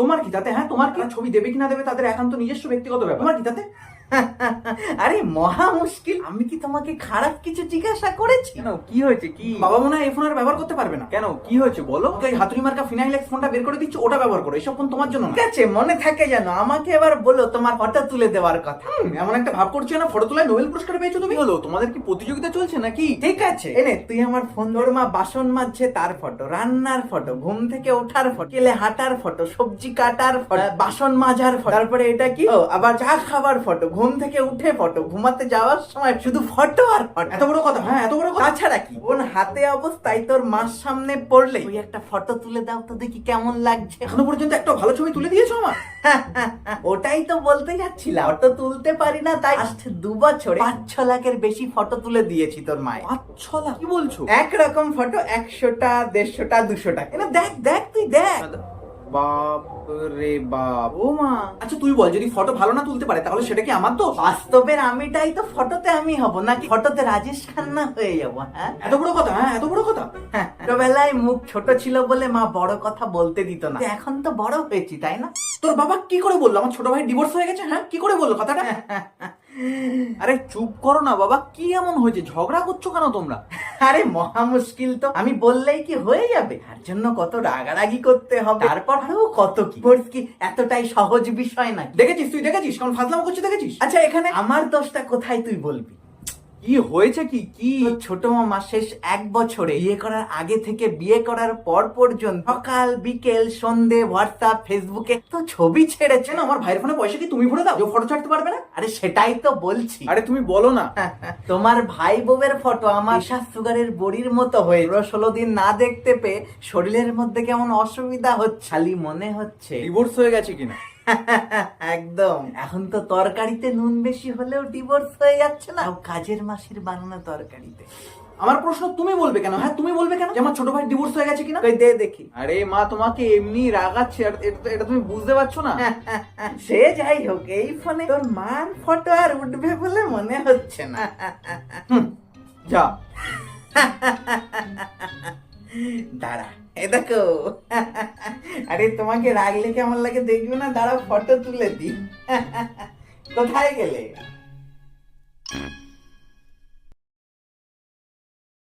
তোমার কি তাতে হ্যাঁ? তোমার কি ছবি দেবে কিনা দেবে তাদের একান্ত নিজস্ব ব্যক্তিগত ব্যাপার। তোমার কি তাতে? আরে মহা মুশকিল। আমি কি তোমাকে খারাপ কিছু জিজ্ঞাসা করেছি? কেন? কি হয়েছে? কি? বাবা মনে হয় এই ফোন আর ব্যবহার করতে পারবে না। কেন? কি হয়েছে? বলো। এই হাতুড়ি মার্কা ফিনাইল এক্স ফোনটা বের করে দিচ্ছ ওটা ব্যবহার করো। এসব ফোন তোমার জন্য ঠিক আছে মনে থাকে জানো আমাকে এবার বলো তোমার ফটো তুলে দেওয়ার কথা। এমন একটা ভাব করছ না? ফটো তোলায় নোবেল পুরস্কার পেয়েছ তুমি? হলো? তোমাদের কি প্রতিযোগিতা চলছে নাকি? ঠিক আছে। এনে তুই আমার ফোন তোর মা। বাসন মাজছে তার ফটো। রান্নার ফটো ঘুম থেকে ওঠার ফটো কেলে হাঁটার ফটো সবজি কাটার ফটো বাসন মাজার ফটো। তারপরে এটা কি? আবার চা খাবার ফটো ঘুম থেকে উঠে ফটো ঘুমাতে যাওয়ার সময় শুধু ফটো আর ফটো। এত বড় কথা হ্যাঁ এত বড় কথা। তাছাড়া কি? বোন হাতে অবস্থায় তোর মার সামনে পড়লে ওই একটা ফটো তুলে দাও তো দেখি কেমন লাগছে। এখনও পর্যন্ত একটা ভালো ছবি তুলে দিয়েছ আমার? ওটাই তো বলতে যাচ্ছিলাম। ফটো তুলতে পারি না তাই আসছে দু বছরে পাঁচ ছ লাখের বেশি ফটো তুলে দিয়েছি তোর মায়ের। পাঁচ ছ লাখ? কি বলছো? একরকম ফটো একশোটা দেড়শোটা দুশোটা। দেখ দেখ তুই দেখ। বাপ রে বাপ। ও মা আচ্ছা তুই বল যদি ফটো ভালো না তুলতে পারে তাহলে সেটা কি আমার দোষ? বাস্তবের আমিটাই তো ফটোতে আমি হব নাকি ফটোতে রাজেশ খান্না হয়ে যাব হ্যাঁ? এত বড় কথা হ্যাঁ এত বড় কথা। ছোটবেলায় মুখ ছোট ছিল বলে মা বড় কথা বলতে দিত না। এখন তো বড় হয়েছি তাই না? তোর বাবা কি করে বলল? আমার ছোট ভাই ডিভোর্স হয়ে গেছে হ্যাঁ? কি করে বলল কথাটা? আরে চুপ করো না বাবা কি এমন হয়েছে? ঝগড়া করছ কেন তোমরা? আরে মহা মুশকিল তো। আমি বললেই কি হয়ে যাবে? তার জন্য কত রাগারাগি করতে হবে। তারপর? আরও কত কি? বলিস কি এতটাই সহজ বিষয় না দেখেছিস তুই? দেখেছিস? কেমন ফাজলাম করছিস? দেখেছিস? আচ্ছা এখানে আমার দোষটা কোথায় তুই বলবি? কি হয়েছে কি? কি ছোট মামা শেষ এক বছরে বিয়ে করার আগে থেকে বিয়ে করার পর পর্যন্ত সকাল বিকেল সন্ধে হোয়াটসঅ্যাপ ফেসবুকে তো ছবি ছেড়েছে না? আমার ভাইয়ের ফোনে পয়সা কি তুমি ভরে দাও? ফটো ছাড়তে পারবে না? আরে সেটাই তো বলছি। আরে তুমি বলো না। তোমার ভাই বউয়ের ফটো আমার প্রেশার সুগারের বড়ির মতো হয়ে ষোলো দিন না দেখতে পেয়ে শরীরের মধ্যে কেমন অসুবিধা হচ্ছে? খালি মনে হচ্ছে। ডিভোর্স হয়ে গেছে কিনা? একদম। এখন তো তরকারিতে নুন বেশি হলেও ডিভোর্স হয়ে যাচ্ছে না। কাজের মাসির বানানো তরকারিতে। আমার প্রশ্ন তুমি বলবে কেন? হ্যাঁ তুমি বলবে কেন? যে আমার ছোট ভাই ডিভোর্স হয়ে গেছে কিনা? দে দেখি। আরে মা তোমাকে এমনি রাগাচ্ছে। আর এটা এটা তুমি বুঝতে পারছ না? সে যাই হোক এই ফোনে তোর মার ফটো আর উঠবে বলে মনে হচ্ছে না। যা। দাঁড়া এ দেখো। আরে তোমাকে রাগলে কেমন লাগে দেখবে না? দাঁড়া ফটো তুলে দি কোথায় গেলে?